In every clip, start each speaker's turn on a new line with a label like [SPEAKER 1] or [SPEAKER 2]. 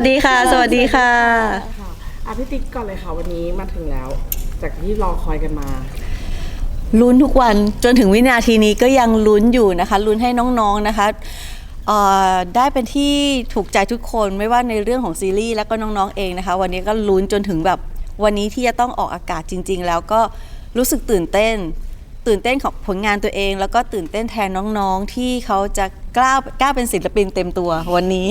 [SPEAKER 1] วัสดีค่ะ สวัสดีค่ะ
[SPEAKER 2] ค่ะอะพี่ติ๊กก่อนเลยค่ะวันนี้มาถึงแล้ว จากที่รอคอยกันมา
[SPEAKER 1] ลุ้นทุกวันจนถึงวินาทีนี้ก็ยังลุ้นอยู่นะคะ ลุ้นให้น้องๆนะคะเอ่อได้เป็นที่ถูกใจทุกคนไม่ว่าในเรื่องของซีรีส์แล้วก็น้องๆเองนะคะ วันนี้ก็ลุ้นจนถึงแบบวันนี้ที่จะต้องออกอากาศจริง ๆ แล้วก็รู้สึกตื่นเต้น ตื่นเต้นของผลงานตัวเอง แล้วก็ตื่นเต้นแทนน้องๆที่เขาจะกล้ากล้าเป็นศิลปินเต็มตัววันนี้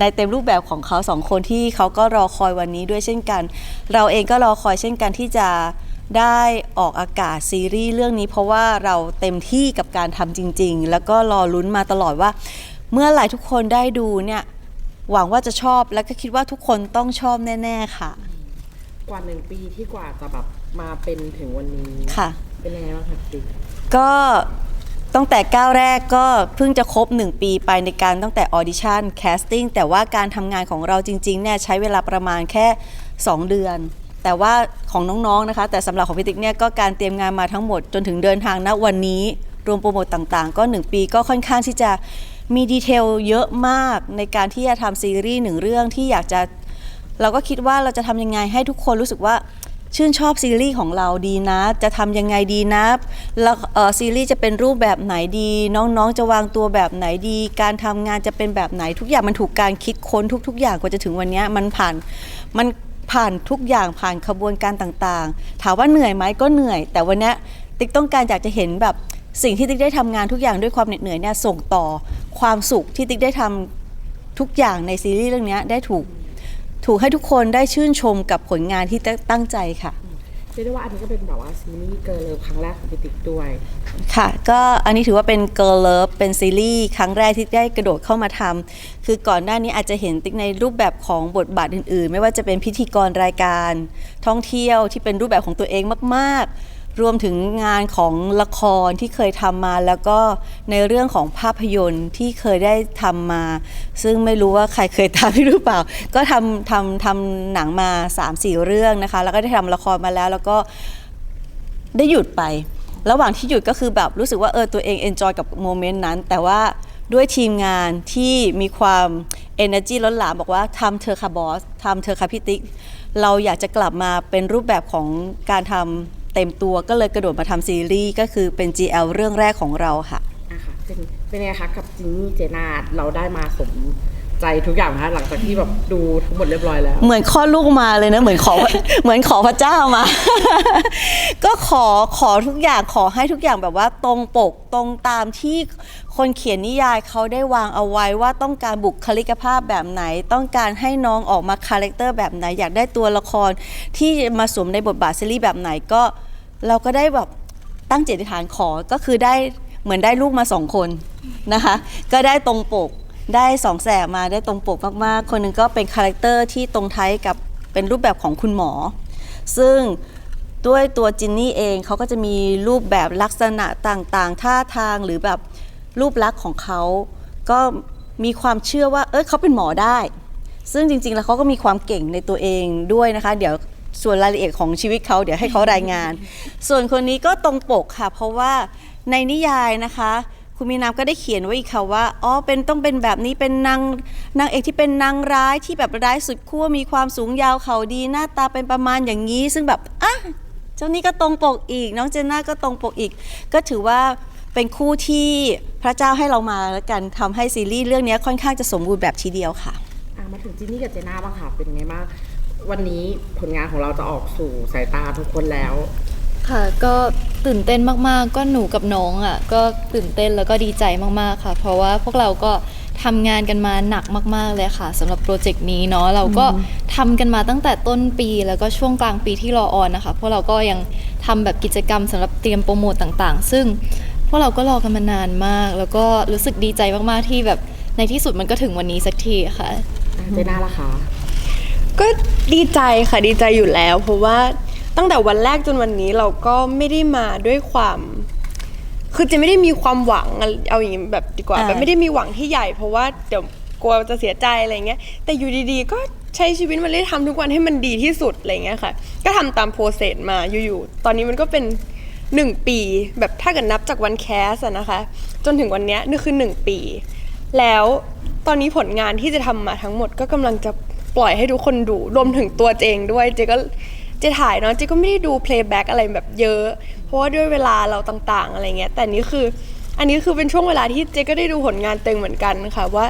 [SPEAKER 1] ในเต็มรูปแบบของเขาสองคนที่เขาก็รอคอยวันนี้ด้วยเช่นกัน เราเองก็รอคอยเช่นกันที่จะได้ออกอากาศซีรีส์เรื่องนี้ เพราะว่าเราเต็มที่กับการทำจริง ๆ แล้วก็รอลุ้นมาตลอดว่า เมื่อไหร่ทุกคนได้ดูเนี่ยหวังว่าจะชอบแล้วก็คิดว่าทุกคนต้องชอบแน่ ๆ ค่ะ
[SPEAKER 2] กว่าหนึ่งปีที่กว่าจะแบบมาเป็นถึงวันนี้
[SPEAKER 1] ค่ะ
[SPEAKER 2] เป็นยังไงบ้างคะพี่ติ๊ก
[SPEAKER 1] ก็ ตั้งแต่ก้าวแรกก็เพิ่งจะครบ 1 ปีไปในการตั้งแต่ออดิชั่นแคสติ้งแต่ว่าการทำงานของเราจริงๆเนี่ยใช้เวลาประมาณแค่ 2 เดือน แต่ว่าของน้องๆนะคะ แต่สำหรับของพีติกเนี่ยก็การเตรียมงานมาทั้งหมดจนถึงเดินทางณวันนี้รวมโปรโมตต่างๆ ก็ 1 ปีก็ค่อนข้างที่จะมีดีเทลเยอะมากในการที่จะทำซีรีส์หนึ่งเรื่องที่อยากจะ เราก็คิดว่าเราจะทำยังไงให้ทุกคนรู้สึกว่า ชื่นชอบซีรีส์ของเราดีนะ จะทำยังไงดีนะแล้วซีรีส์จะเป็นรูปแบบไหนดี น้องๆ จะวางตัวแบบไหนดี การทำงานจะเป็นแบบไหนทุกอย่างมันถูกการคิดค้นทุก ๆ อย่างกว่าจะถึงวันนี้มันผ่านมันผ่านทุกอย่างผ่านขบวนการต่างๆ ถามว่าเหนื่อยไหมก็เหนื่อย แต่วันนี้ติ๊กต้องการอยากจะเห็นแบบสิ่งที่ติ๊กได้ทำงานทุกอย่างด้วยความเหน็ดเหนื่อยเนี่ยส่งต่อความสุขที่ติ๊กได้ทำทุกอย่างในซีรีส์เรื่องนี้ได้ถูก ถูกให้ทุกคนได้ชื่นชมกับผลงานที่ตั้งใจค่ะ
[SPEAKER 2] เรียกได้ว่าอันนี้ก็เป็นแบบว่าซีรีส์เกิร์ลเลิฟครั้งแรกของพี่ติ๊กด้วย
[SPEAKER 1] ค่ะ ก็อันนี้ถือว่าเป็น Girl Love เป็นซีรีส์ครั้งแรกที่ได้กระโดดเข้ามาทำคือก่อนหน้านี้อาจจะเห็นติ๊กในรูปแบบของบทบาทอื่น ๆ ไม่ว่าจะเป็นพิธีกรรายการ ท่องเที่ยวที่เป็นรูปแบบของตัวเองมาก ๆ รวมถึงงานของละครที่เคยทำมา แล้วก็ในเรื่องของภาพยนตร์ที่เคยได้ทำมา ซึ่งไม่รู้ว่าใครเคยทำหรือเปล่า ก็ทำทำทำหนังมา 3-4 เรื่องนะคะ แล้วก็ได้ทำละครมาแล้ว แล้วก็ได้หยุดไประหว่างที่หยุดก็คือแบบรู้สึกว่าเออตัวเองเอนจอยกับโมเมนต์นั้น แต่ว่าด้วยทีมงานที่มีความ energy ล้นหลามบอกว่าทำเธอค่ะบอสทำเธอค่ะพี่ติ๊ก เราอยากจะกลับมาเป็นรูปแบบของการทำ เต็มตัวก็เลยกระโดดมาทำซีรีส์ก็คือเป็น GL เรื่องแรกของเราค่ะ
[SPEAKER 2] อะค่ะเป็นเป็นไงคะกับจินนี่เจนาดเราได้มาสมใจทุกอย่างนะคะหลังจากที่แบบดูทั้งหมดเรียบร้อยแล้ว
[SPEAKER 1] เหมือนคลอดลูกมาเลยนะเหมือนขอ เหมือนขอพระเจ้ามา ก็ขอขอทุกอย่างขอให้ทุกอย่างแบบว่าตรงปกตรงตามที่ คนเขียนนิยายเขาได้วางเอาไว้ว่าต้องการบุคลิกภาพแบบไหน ต้องการให้น้องออกมาคาแรคเตอร์แบบไหน อยากได้ตัวละครที่มาสวมในบทบาทซีรีส์แบบไหนก็ เราก็ได้แบบตั้งเจตฐานขอก็คือได้เหมือนได้ลูกมาสองคนนะคะ ก็ได้ตรงปกได้สองแสบมาได้ตรงปกมากๆ คนหนึ่งก็เป็นคาแรคเตอร์ที่ตรงไทยกับเป็นรูปแบบของคุณหมอ ซึ่งด้วยตัวจินนี่เองเขาก็จะมีรูปแบบลักษณะต่างๆ ท่าทางหรือแบบ รูปลักษณ์ของเขาก็มีความเชื่อว่าเอยเขาเป็นหมอได้ ซึ่งจริง ๆ แล้วเขาก็มีความเก่งในตัวเองด้วยนะคะ เดี๋ยวส่วนรายละเอียดของชีวิตเขาเดี๋ยวให้เขารายงาน ส่วนคนนี้ก็ตรงปกค่ะ เพราะว่าในนิยายนะคะ คุณมีนามก็ได้เขียนไว้อีกค่ะว่าอ๋อเป็นต้องเป็นแบบนี้เป็นนางนางเอกที่เป็นนางร้ายที่แบบร้ายสุดขั้วมีความสูงยาวเขาดีหน้าตาเป็นประมาณอย่างนี้ ซึ่งแบบอะเจ้านี่ก็ตรงปกอีก น้องเจนน่าก็ตรงปกอีก ก็ถือว่า เป็นคู่ที่พระเจ้าให้เรามาแล้วกันทำให้ซีรีส์เรื่องนี้ค่อนข้างจะสมบูรณ์แบบทีเดียวค่ะ
[SPEAKER 2] อะมาถึงจินนี่กับเจน่าบ้างค่ะเป็นไงบ้างวันนี้ผลงานของเราจะออกสู่สายตาทุกคนแล้ว
[SPEAKER 3] ค่ะก็ตื่นเต้นมากๆ ก็หนูกับน้องอะก็ตื่นเต้นแล้วก็ดีใจมากๆค่ะ เพราะว่าพวกเราก็ทำงานกันมาหนักมาก ๆเลยค่ะสำหรับโปรเจกต์นี้เนาะเราก็ทำกันมาตั้งแต่ต้นปีแล้วก็ช่วงกลางปีที่รอออนนะคะพวกเราก็ยังทำแบบกิจกรรมสำหรับเตรียมโปรโมตต่างๆ ซึ่ง พวกเราก็รอกันมานานมาก แล้วก็รู้สึกดีใจมากๆที่แบบในที่สุดมันก็ถึงวันนี้สักทีค่ะ
[SPEAKER 2] อะ เจน่าล่ะคะ
[SPEAKER 4] ก็ดีใจค่ะดีใจอยู่แล้ว เพราะว่าตั้งแต่วันแรกจนวันนี้เราก็ไม่ได้มาด้วยความ คือจะไม่ได้มีความหวังเอาอย่างนี้แบบดีกว่า
[SPEAKER 1] อ่า
[SPEAKER 4] แบบไม่ได้มีหวังที่ใหญ่ เพราะว่าเดี๋ยวกลัวจะเสียใจอะไรเงี้ยแต่อยู่ดีๆ ก็ใช้ชีวิตมันเลยทำทุกวันให้มันดีที่สุดอะไรเงี้ยค่ะ ก็ทำตามโปรเซสมาอยู่ๆตอนนี้มันก็เป็น หนึ่งปี แบบถ้าเกิดนับจากวันแคสอะนะคะ จนถึงวันเนี้ยนี่คือหนึ่งปี แล้วตอนนี้ผลงานที่จะทำมาทั้งหมดก็กำลังจะปล่อยให้ทุกคนดูรวมถึงตัวเจงด้วยเจก็เจถ่ายเนาะเจก็ไม่ได้ดู playback อะไรแบบเยอะ เพราะว่าด้วยเวลาเราต่างๆอะไรเงี้ยแต่นี่คืออันนี้คือเป็นช่วงเวลาที่เจก็ได้ดูผลงานเต็งเหมือนกันค่ะว่า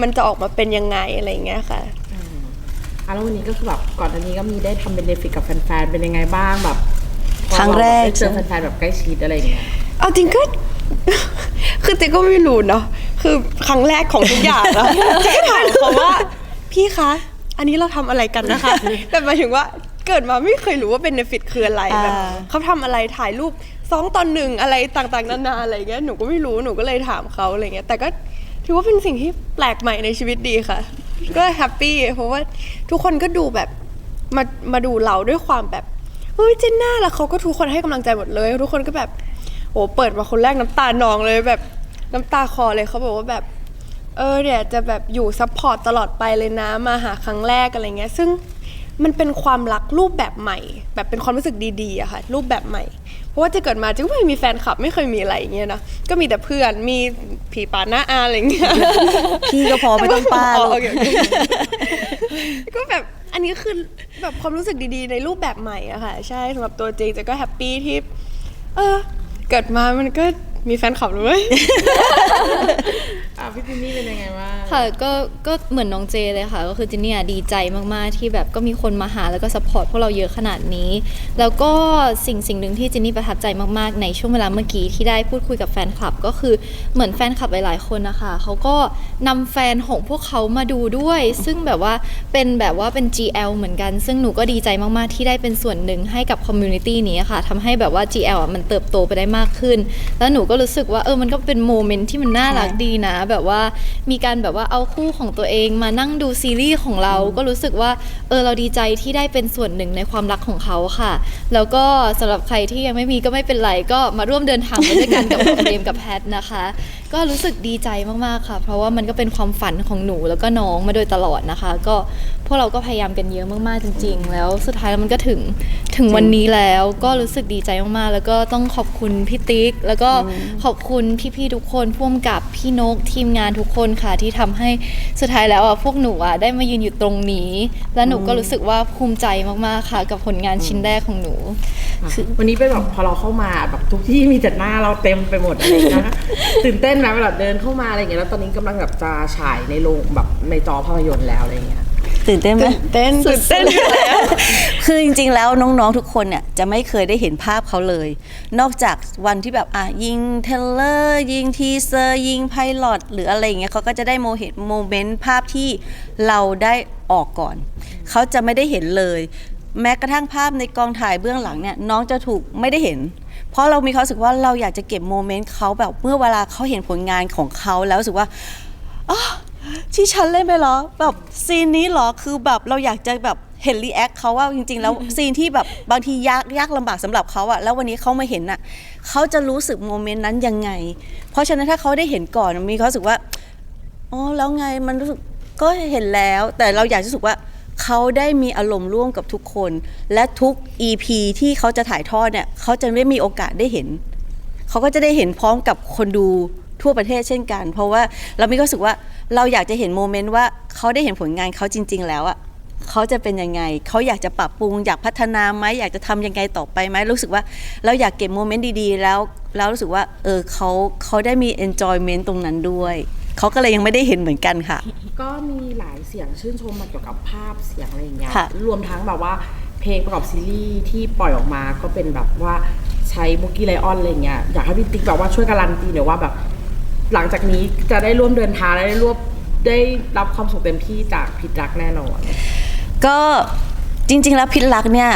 [SPEAKER 4] มันจะออกมาเป็นยังไงอะไรเงี้ยค่ะ
[SPEAKER 2] อะแล้ววันนี้ก็คือแบบก่อนอันนี้ก็มีได้ทำเป็นเนฟิกกับแฟนๆเป็นยังไงบ้างแบบ
[SPEAKER 1] ครั้งแรก
[SPEAKER 2] ได้เจอแฟนๆแบบใกล้ชิดอะไรอย่างเงี้ย
[SPEAKER 4] เอาจริงก็ คือเจ๊ก็ไม่รู้เนาะคือครั้งแรกของทุกอย่างนะเจ๊ก็ถามเขาว่า พี่คะ อันนี้เราทำอะไรกันนะคะ แต่หมายถึงว่าเกิดมาไม่เคยรู้ว่าเบนฟิตคืออะไรแบบ
[SPEAKER 1] อ่า
[SPEAKER 4] เขาทำอะไรถ่ายรูปสองตอนหนึ่งอะไรต่างๆ นานาอะไรเงี้ยหนูก็ไม่รู้หนูก็เลยถามเขาอะไรเงี้ยแต่ก็ถือว่าเป็นสิ่งที่แปลกใหม่ในชีวิตดีค่ะ ก็แฮปปี้เพราะว่าทุกคนก็ดูแบบมามาดูเราด้วยความแบบเฮ้ยเจนน่าแล้วเขาก็ทุกคนให้กำลังใจหมดเลย ทุกคนก็แบบโอ้เปิดมาคนแรกน้ำตานองเลยแบบน้ำตาคลอเลยเขาบอกว่าแบบ เออเนี่ยจะแบบอยู่ซัพพอร์ตตลอดไปเลยนะมาหาครั้งแรกอะไรเงี้ย ซึ่งมันเป็นความรักรูปแบบใหม่ แบบเป็นความรู้สึกดีๆอะค่ะรูปแบบใหม่ เพราะว่าเจะเกิดมาเจะก็ไม่มีแฟนคลับไม่เคยมีอะไรอย่างเงี้ยนะก็มีแต่เพื่อนมีผีป่าหน้าอาอะไรเงี้ย
[SPEAKER 1] พี่ก็พอไม่ต้องป้า
[SPEAKER 4] อ๋
[SPEAKER 1] ลู
[SPEAKER 4] อก โอเคโอเคก็แบบ อันนี้คือแบบความรู้สึกดีๆ ในรูปแบบใหม่อะค่ะ ใช่สำหรับตัวเจงเจก็แฮปปี้ที่เออเกิดมามันก็มีแฟนคลับเลย
[SPEAKER 2] อะพี่จินนี่เป็นยังไงบ้าง
[SPEAKER 3] ค่ะก็ก็เหมือนน้องเจเลยค่ะ ก็คือจินเนี่ยดีใจมากๆที่แบบก็มีคนมาหาแล้วก็สปอร์ตพวกเราเยอะขนาดนี้ แล้วก็สิ่งสิ่งหนึ่งที่จินนี่ประทับใจมากๆ ในช่วงเวลาเมื่อกี้ที่ได้พูดคุยกับแฟนคลับ ก็คือเหมือนแฟนคลับหลายๆคนนะคะเขาก็นำแฟนของพวกเขามาดูด้วย ซึ่งแบบว่าเป็นแบบว่าเป็น GL เหมือนกัน ซึ่งหนูก็ดีใจมากๆที่ได้เป็นส่วนหนึ่งให้กับคอมมูนิตี้นี้ค่ะทำให้แบบว่า GL อะมันเติบโตไปได้มากขึ้น แล้วหนูก็รู้สึกว่าเออมันก็เป็นโมเมนต์ที่มันน่ารักดีนะแบบว่ามีการแบบว่าเอาคู่ของตัวเองมานั่งดูซีรีส์ของเรา ก็รู้สึกว่าเออเราดีใจที่ได้เป็นส่วนหนึ่งในความรักของเขาค่ะ แล้วก็สำหรับใครที่ยังไม่มีก็ไม่เป็นไรก็มาร่วมเดินทางไปด้วยกันกับเรมกับแพทนะคะ ก็รู้สึกดีใจมากๆค่ะ เพราะว่ามันก็เป็นความฝันของหนูแล้วก็น้องมาโดยตลอดนะคะ ก็พวกเราก็พยายามกันเยอะมากๆจริง ๆ แล้วสุดท้ายแล้วมันก็ถึงถึงวันนี้แล้วก็รู้สึกดีใจมากๆ แล้วก็ต้องขอบคุณพี่ติ๊ก แล้วก็ขอบคุณพี่ๆทุกคนพ่วงกับพี่นกทีมงานทุกคนค่ะที่ทำให้สุดท้ายแล้วอะพวกหนูอะได้มายืนอยู่ตรงนี้ และหนูก็รู้สึกว่าภูมิใจมากๆค่ะ กับผลงานชิ้นแรกของหนู
[SPEAKER 2] วันนี้เป็นแบบพอเราเข้ามาแบบทุกที่มีแต่หน้าเราเต็มไปหมดเงี้ยนะตื่นเต้นไหมเวลาเดินเข้ามาอะไรอย่างเงี้ยแล้วตอนนี้กำลังแบบจะฉายในโรงแบบในจอภาพยนตร์แล้วอะไรอย่างเงี้ย
[SPEAKER 1] ตื่นเต้นไหม
[SPEAKER 4] เต้นตื่นเต้นอยู่แล้ว
[SPEAKER 1] คือจริงๆ แล้วน้องๆ ทุกคนเนี่ยจะไม่เคยได้เห็นภาพเขาเลย นอกจากวันที่แบบอะยิงเทรลเลอร์ยิงทีเซอร์ยิงไพลอตหรืออะไรอย่างเงี้ยเขาก็จะได้โมเห็นโมเมนต์ภาพที่เราได้ออกก่อน เขาจะไม่ได้เห็นเลย แม้กระทั่งภาพในกองถ่ายเบื้องหลังเนี่ยน้องจะถูกไม่ได้เห็น เพราะเรามีความรู้สึกว่าเราอยากจะเก็บโมเมนต์เขาแบบเมื่อเวลาเขาเห็นผลงานของเขาแล้วรู้สึกว่าอ๋อที่ฉันเล่นไปเหรอแบบซีนนี้เหรอคือแบบเราอยากจะแบบเห็นรีแอคเขาว่าจริง ๆ แล้วซีนที่แบบบางทียากยากลำบากสำหรับเขาอะแล้ววันนี้เขามาเห็นอะเขาจะรู้สึกโมเมนต์นั้นยังไง เพราะฉะนั้นถ้าเขาได้เห็นก่อนมีความรู้สึกว่าอ๋อแล้วไงมันรู้สึกก็เห็นแล้ว แต่เราอยากจะรู้สึกว่า เขาได้มีอารมณ์ร่วมกับทุกคน และทุก EP ที่เขาจะถ่ายทอดเนี่ยเขาจะไม่มีโอกาสได้เห็น เขาก็จะได้เห็นพร้อมกับคนดูทั่วประเทศเช่นกัน เพราะว่าเรามีความรู้สึกว่าเราอยากจะเห็นโมเมนต์ว่าเขาได้เห็นผลงานเขาจริง ๆ แล้วอะเขาจะเป็นยังไง เขาอยากจะปรับปรุง อยากพัฒนาไหมอยากจะทำยังไงต่อไปไหมรู้สึกว่าเราอยากเก็บโมเมนต์ดีๆ แล้วแล้วรู้สึกว่าเออเขาเขาได้มี enjoyment ตรงนั้นด้วย เขาก็เลยยังไม่ได้เห็นเหมือนกันค่ะ
[SPEAKER 2] ก็มี เสียงชื่นชมมาเกี่ยวกับภาพเสียงอะไรอย่างเงี้ย
[SPEAKER 1] ค่ะ
[SPEAKER 2] รวมทั้งแบบว่าเพลงประกอบซีรีส์ที่ปล่อยออกมาก็เป็นแบบว่าใช้บุกี้ไลออนอะไรเงี้ย อยากให้พี่ติ๊กแบบว่าช่วยการันตีหน่อยว่าแบบ หลังจากนี้จะได้ร่วมเดินทางและได้ร่วมได้รับความสุขเต็มที่จากพิตรักแน่นอน
[SPEAKER 1] ก็จริงๆแล้วพิษรักเนี่ย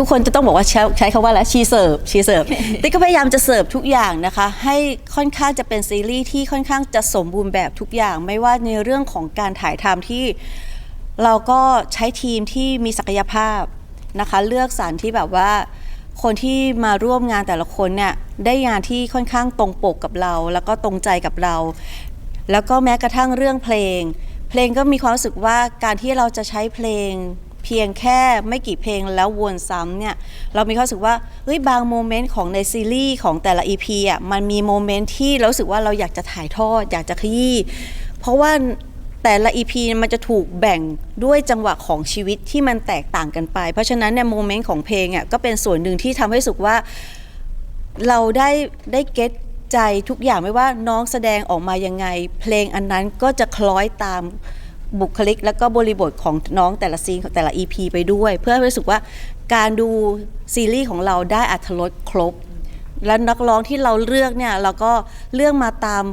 [SPEAKER 1] ทุกคนจะต้องบอกว่าใช้ใช้คำว่าอะไรชีเสิร์ฟชีเสิร์ฟติ๊กก็พยายามจะเสิร์ฟทุกอย่างนะคะ ให้ค่อนข้างจะเป็นซีรีส์ที่ค่อนข้างจะสมบูรณ์แบบทุกอย่าง ไม่ว่าในเรื่องของการถ่ายทำที่ เราก็ใช้ทีมที่มีศักยภาพนะคะ เลือกสรรที่แบบว่าคนที่มาร่วมงานแต่ละคนเนี่ยได้งานที่ค่อนข้างตรงปกกับเรา แล้วก็ตรงใจกับเรา แล้วก็แม้กระทั่งเรื่องเพลง เพลงก็มีความรู้สึกว่าการที่เราจะใช้เพลง เพียงแค่ไม่กี่เพลงแล้ววนซ้ำเนี่ยเรามีความรู้สึกว่าเฮ้ยบางโมเมนต์ของในซีรีส์ของแต่ละ EP อะมันมีโมเมนต์ที่เราสึกว่าเราอยากจะถ่ายทอด อยากจะขยี้เพราะว่าแต่ละ EP มันจะถูกแบ่งด้วยจังหวะของชีวิตที่มันแตกต่างกันไป เพราะฉะนั้นเนี่ยโมเมนต์ของเพลงอะก็เป็นส่วนหนึ่งที่ทำให้รู้สุกว่าเราได้ได้เก็ตใจทุกอย่างไม่ว่าน้องแสดงออกมายังไง เพลงอันนั้นก็จะคล้อยตาม บุคลิก แล้วก็บริบทของน้องแต่ละซีนของแต่ละ EP ไปด้วย เพื่อให้รู้สึกว่าการดูซีรีส์ของเราได้อัธรสครบ และนักร้องที่เราเลือกเนี่ยเราก็เลือกมาตาม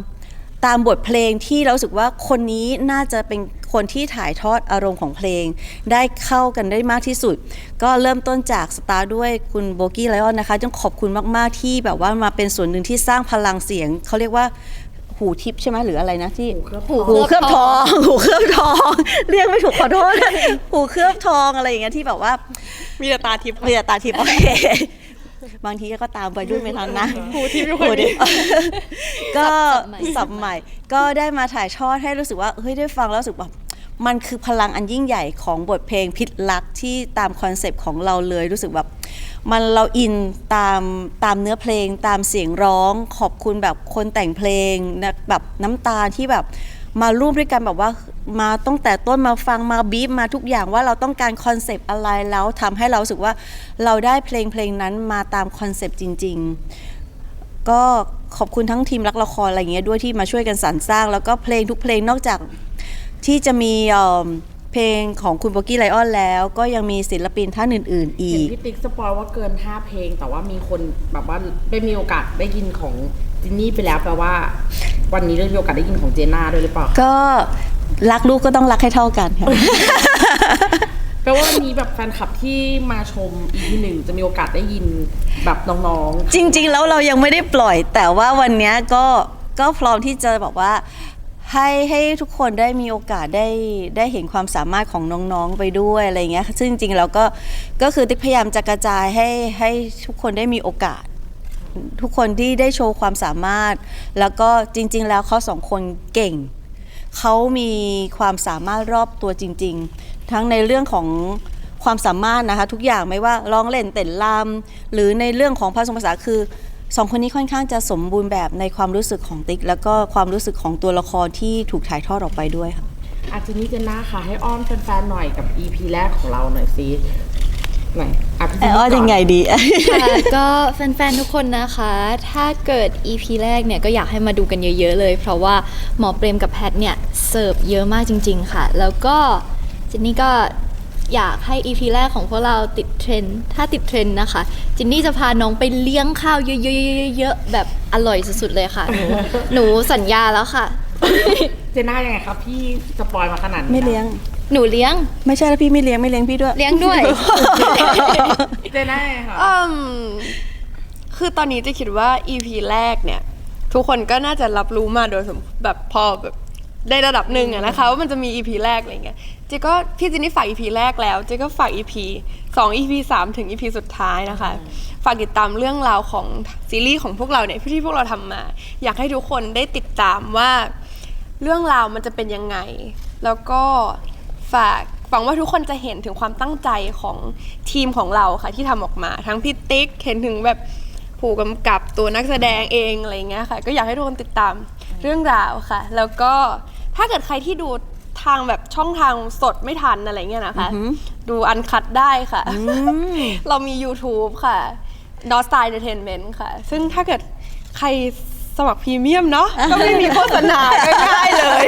[SPEAKER 1] ตามบทเพลงที่เราสึกว่าคนนี้น่าจะเป็นคนที่ถ่ายทอดอารมณ์ของเพลง ได้เข้ากันได้มากที่สุด ก็เริ่มต้นจากสตาร์ด้วยคุณโบกี้ไลออนนะคะต้องขอบคุณมาก ๆ ที่แบบว่ามาเป็นส่วนหนึ่งที่สร้างพลังเสียง เขาเรียกว่า หูทิพย์ใช่ไหมหรืออะไรนะที่
[SPEAKER 2] หูเคลือบทอง
[SPEAKER 1] หูเคลือบทอง หูเคลือบทอง เรียกไม่ถูกขอโทษหูเคลือบทองอะไรอย่างเงี้ยที่แบบว่า
[SPEAKER 4] มีแต่ตาทิพย์
[SPEAKER 1] มีแต่ตาทิพย์โอเคบางทีก็ตามไปด้วยไม่ทันนะ
[SPEAKER 4] หูทิพย์ทุกค
[SPEAKER 1] หู
[SPEAKER 4] น
[SPEAKER 1] ทิพย์ก็
[SPEAKER 3] สับใหม่
[SPEAKER 1] สับใหม่ ก็ได้มาถ่ายทอดให้รู้สึกว่าเฮ้ยได้ฟังแล้วรู้สึกแบบมันคือพลังอันยิ่งใหญ่ของบทเพลงพิษรักที่ตามคอนเซปต์ของเราเลยรู้สึกแบบ มันเราอินตามตามเนื้อเพลงตามเสียงร้อง ขอบคุณแบบคนแต่งเพลงนะแบบน้ำตาที่แบบมาร่วมด้วยกันแบบว่ามาตั้งแต่ต้นมาฟังมาบีบมาทุกอย่างว่าเราต้องการคอนเซปต์อะไรแล้วทำให้เราสึกว่าเราได้เพลงเพลงนั้นมาตามคอนเซปต์จริง ๆ ก็ขอบคุณทั้งทีมรักละครอะไรอย่างเงี้ยด้วยที่มาช่วยกันสรรสร้าง แล้วก็เพลงทุกเพลงนอกจากที่จะมี เอิ่มเพลงของคุณโบกี้ไลออนแล้วก็ยังมีศิลปินท่านอื่น ๆ อี
[SPEAKER 2] เห็น
[SPEAKER 1] ก
[SPEAKER 2] พี่ติ๊กสปอยว่าเกิน 5 เพลง แต่ว่ามีคนแบบว่าได้มีโอกาสได้ยินของจินนี่ไปแล้วแปลว่า วันนี้ได้มีโอกาสได้ยินของเจน่าด้วยหรือเปล่า
[SPEAKER 1] ก็รักลูกก็ต้องรักให้เท่ากันค่ะ
[SPEAKER 2] แปลว่าวันนี้แบบแฟนคลับที่มาชมอีพีหนึ่งจะมีโอกาสได้ยินแบบน้องๆ
[SPEAKER 1] จริง ๆ แล้วเรายังไม่ได้ปล่อย แต่ว่าวันเนี้ยก็ก็พร้อมที่จะบอกว่า ให้ให้ทุกคนได้มีโอกาสได้ได้เห็นความสามารถของน้องๆไปด้วยอะไรเงี้ยซึ่งจริงๆแล้วก็ก็คือติ๊กพยายามจะกระจายให้ให้ทุกคนได้มีโอกาส ทุกคนที่ได้โชว์ความสามารถ แล้วก็จริง ๆ แล้วเขาสองคนเก่งเขามีความสามารถรอบตัวจริง ๆ ทั้งในเรื่องของความสามารถนะคะ ทุกอย่างไม่ว่าร้องเล่นเต้นรำหรือในเรื่องของภาษาภาษาคือ สองคนนี้ค่อนข้างจะสมบูรณ์แบบในความรู้สึกของติ๊ก แล้วก็ความรู้สึกของตัวละครที่ถูกถ่ายทอดออกไปด้วยค่ะ
[SPEAKER 2] อาจินนี่เจน่าค่ะ ให้อ้อนแฟนๆหน่อยกับ EP แรกของเราหน่อยสิหน่อยอะพี่
[SPEAKER 1] แอ
[SPEAKER 2] จิน
[SPEAKER 1] ล
[SPEAKER 2] นี่
[SPEAKER 1] ว่า
[SPEAKER 2] ก่อน
[SPEAKER 1] ยังไงดี
[SPEAKER 3] ค่ะก็แฟนๆ ทุกคนนะคะ ถ้าเกิด EP แรกเนี่ยก็อยากให้มาดูกันเยอะๆเลย เพราะว่าหมอเปรมกับแพทเนี่ยเสิร์ฟเยอะมากจริง ๆ ค่ะ แล้วก็เจนนี่ก็ อยากให้ EP แรกของพวกเราติดเทรนด์ถ้าติดเทรนด์นะคะ จินนี่จะพาน้องไปเลี้ยงข้าวเยอะๆๆๆแบบอร่อยสุดๆเลยค่ะ หนูหนูสัญญาแล้วค่ะ
[SPEAKER 2] เจน่ายังไงครับพี่สปอยมาขนาดนี้
[SPEAKER 1] ไม่เลี้ยง
[SPEAKER 3] หนูเลี้ยง
[SPEAKER 1] ไม่ใช่แล้วพี่ไม่เลี้ยงไม่เลี้ยงพี่ด้วย
[SPEAKER 3] เลี้ยงด้วย
[SPEAKER 2] เจน่ายังไงคะ
[SPEAKER 4] อืมคือตอนนี้จะคิดว่า EP แรกเนี่ย ทุกคนก็น่าจะรับรู้มาโดยสมแบบพอแบบ ได้ระดับหนึ่งอะนะคะว่ามันจะมี EP แรกอะไรเงี้ยเจ๊ก็พี่จินนี่ฝาก EP แรกแล้วเจ๊ก็ฝาก EP 2 EP 3 ถึง EP สุดท้ายนะคะ ฝากติดตามเรื่องราวของซีรีส์ของพวกเราเนี่ยที่พวกเราทำมา อยากให้ทุกคนได้ติดตามว่าเรื่องราวมันจะเป็นยังไง แล้วก็ฝากหวังว่าทุกคนจะเห็นถึงความตั้งใจของทีมของเราค่ะที่ทำออกมา ทั้งพี่ติ๊กเห็นถึงแบบผู้กำกับตัวนักแสดงเองอะไรเงี้ยค่ะ ก็อยากให้ทุกคนติดตามเรื่องราวค่ะ แล้วก็ ถ้าเกิดใครที่ดูทางแบบช่องทางสดไม่ทันอะไรเงี้ยนะคะ ดูอันคัดได้ค่ะ เรามี YouTube ค่ะ n o s t y Entertainment ค่ะ ซึ่งถ้าเกิดใครสมัครพรีเมียมเนาะก็ไม่มีโฆษณาง่ายๆเลย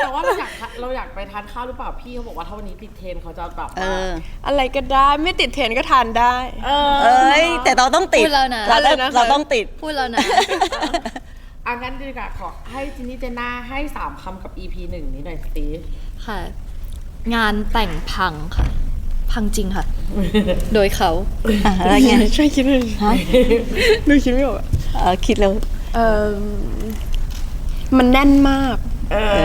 [SPEAKER 2] แต่ว่าเราอยากทานเราอยากไปทานข้าวหรือเปล่าพี่เขาบอกว่าถ้าวันนี้ติดเทรนเขาจะแบบ
[SPEAKER 1] เอ
[SPEAKER 2] ว่า
[SPEAKER 1] อ
[SPEAKER 4] อะไรก็ได้ไม่ติดเทรนด์ก็ทานได้
[SPEAKER 2] เออ
[SPEAKER 1] เอ้ย แต่เราต้องติด
[SPEAKER 3] พูดแล้วนะ
[SPEAKER 1] เราต้อง
[SPEAKER 4] อะไรนะคะ
[SPEAKER 1] เราต้องติด
[SPEAKER 3] พูดแล้วนะ
[SPEAKER 2] อะงั้นดีกว่าขอให้จินนี่เจน่าให้สามคำกับ EP หนึ่งนี้หน่อยสิ
[SPEAKER 3] ค่ะ งานแต่งพังค่ะ พังจริงค่ะ โดยเขา
[SPEAKER 1] อะอะไรไง
[SPEAKER 4] ช่วยคิดหน่อย
[SPEAKER 1] ฮะ
[SPEAKER 4] ดูคิดไม่ออกอะ
[SPEAKER 1] เออคิดแล้ว
[SPEAKER 4] เออมันแน่นมาก
[SPEAKER 2] เอ
[SPEAKER 1] เอ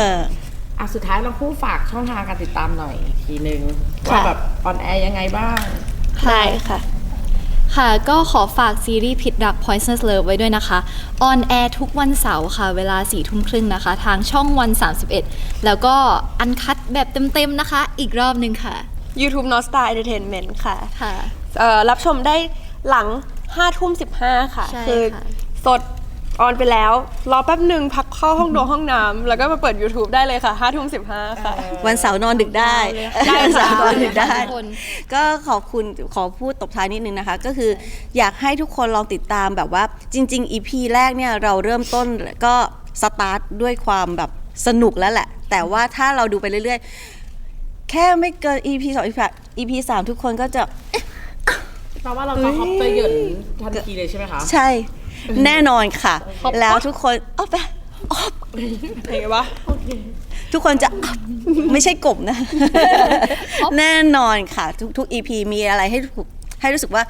[SPEAKER 2] อ
[SPEAKER 1] อ
[SPEAKER 2] อะสุดท้ายเราพูดฝากช่องทางการติดตามหน่อยอีกทีนึง
[SPEAKER 3] ค่ะ
[SPEAKER 2] ว่าแบบออนแอร์ยังไงบ้าง
[SPEAKER 4] ได้ค่ะ
[SPEAKER 3] ค่ะ ก็ขอฝากซีรีส์ผิดรัก Poisonous Love ไว้ด้วยนะคะออนแอร์ทุกวันเสาร์ค่ะ เวลา4ี่ทุ่มครึ่งนะคะ ทางช่องวัน 31 แล้วก็อันคัดแบบเต็มๆนะคะ อีกรอบหนึ่งค่ะ
[SPEAKER 4] YouTube n o s t a r Entertainment ค่ะ
[SPEAKER 3] ค่ะ
[SPEAKER 4] เอ่อรับชมได้หลัง5ทุ่ม15 ค่ะ
[SPEAKER 3] ใช่
[SPEAKER 4] คือ
[SPEAKER 3] ค่ะ
[SPEAKER 4] สด ออนไปแล้ว รอแป๊บหนึ่งพักเข้าห้องโดห้องน้ำแล้วก็มาเปิด YouTube ได้เลยค่ะห้าทุ่มสิบห้าค่ะ
[SPEAKER 1] วันเสาร์นอนดึกได้
[SPEAKER 4] ได้
[SPEAKER 1] วัน
[SPEAKER 4] ค่ะ
[SPEAKER 1] เสาร์นอนดึกได้
[SPEAKER 3] ทุกคน
[SPEAKER 1] ก็ขอบคุณขอพูดตบท้ายนิดนึงนะคะ ก็คืออยากให้ทุกคนลองติดตามแบบว่าจริง ๆ EP แรกเนี่ยเราเริ่มต้นก็สตาร์ทด้วยความแบบสนุกแล้วแหละ แต่ว่าถ้าเราดูไปเรื่อยๆ แค่ไม่เกิน EP 2 EP 3 EP 3ทุกคนก็จะ
[SPEAKER 2] แปลว่าเราก็ฮอปเตอร์เหยินทันทีเลยใช่ไหมคะ
[SPEAKER 1] ใช่ แน่นอนค่ะ แล้วทุกคนอ๊อฟไปอ๊อฟ
[SPEAKER 4] เห็นปะ
[SPEAKER 1] ทุกคนจะอ๊อฟไม่ใช่กบนะ แน่นอนค่ะ ทุกทุก EP มีอะไรให้ถูกให้รู้สึกว่า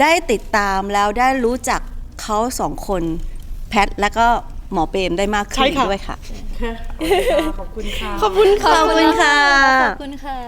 [SPEAKER 1] ได้ติดตามแล้วได้รู้จักเขาสองคนแพทและก็หมอเปรมได้มากขึ้นด้วยค่ะ
[SPEAKER 2] ขอบคุณค่ะ
[SPEAKER 4] ขอบคุณค่ะ
[SPEAKER 1] ขอบคุณค่ะ
[SPEAKER 3] ขอบคุณค่ะ